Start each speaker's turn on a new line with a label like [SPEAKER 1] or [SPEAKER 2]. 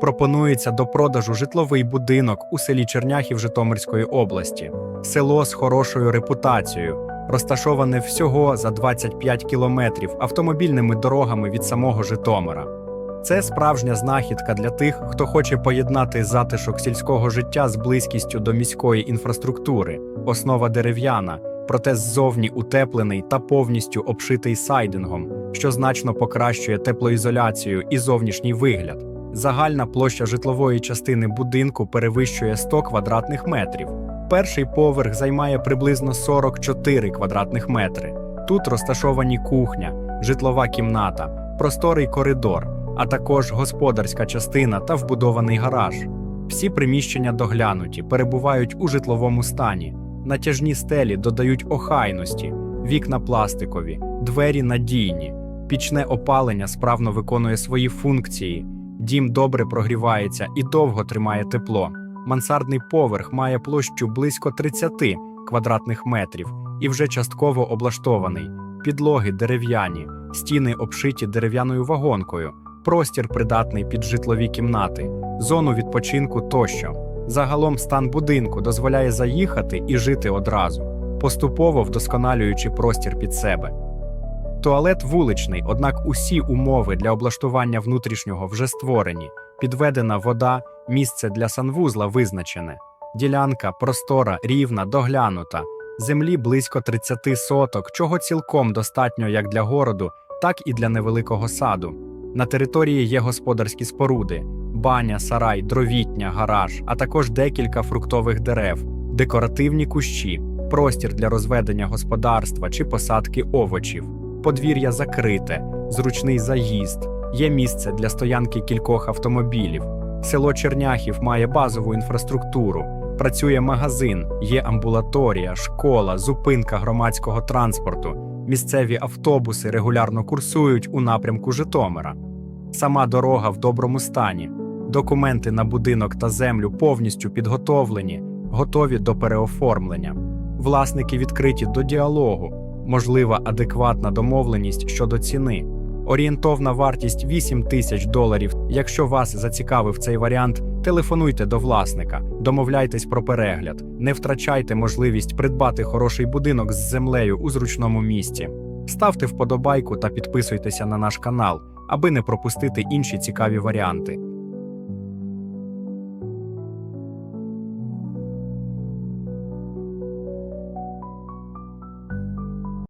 [SPEAKER 1] Пропонується до продажу житловий будинок у селі Черняхів Житомирської області, село з хорошою репутацією, розташоване всього за 25 кілометрів автомобільними дорогами від самого Житомира. Це справжня знахідка для тих, хто хоче поєднати затишок сільського життя з близькістю до міської інфраструктури, основа дерев'яна, проте ззовні утеплений та повністю обшитий сайдингом, що значно покращує теплоізоляцію і зовнішній вигляд. Загальна площа житлової частини будинку перевищує 100 квадратних метрів. Перший поверх займає приблизно 44 квадратних метри. Тут розташовані кухня, житлова кімната, просторий коридор, а також господарська частина та вбудований гараж. Всі приміщення доглянуті, перебувають у житловому стані. Натяжні стелі додають охайності, вікна пластикові, двері надійні, пічне опалення справно виконує свої функції. Дім добре прогрівається і довго тримає тепло. Мансардний поверх має площу близько 30 квадратних метрів і вже частково облаштований. Підлоги дерев'яні, стіни обшиті дерев'яною вагонкою, простір придатний під житлові кімнати, зону відпочинку тощо. Загалом стан будинку дозволяє заїхати і жити одразу, поступово вдосконалюючи простір під себе. Туалет вуличний, однак усі умови для облаштування внутрішнього вже створені. Підведена вода, місце для санвузла визначене. Ділянка простора, рівна, доглянута. Землі близько 30 соток, чого цілком достатньо як для городу, так і для невеликого саду. На території є господарські споруди, баня, сарай, дровітня, гараж, а також декілька фруктових дерев, декоративні кущі, простір для розведення господарства чи посадки овочів. Подвір'я закрите, зручний заїзд, є місце для стоянки кількох автомобілів. Село Черняхів має базову інфраструктуру, працює магазин, є амбулаторія, школа, зупинка громадського транспорту. Місцеві автобуси регулярно курсують у напрямку Житомира. Сама дорога в доброму стані. Документи на будинок та землю повністю підготовлені, готові до переоформлення. Власники відкриті до діалогу, можлива адекватна домовленість щодо ціни. Орієнтовна вартість 8 тисяч доларів. Якщо вас зацікавив цей варіант, телефонуйте до власника, домовляйтесь про перегляд, не втрачайте можливість придбати хороший будинок з землею у зручному місці. Ставте вподобайку та підписуйтеся на наш канал, аби не пропустити інші цікаві варіанти.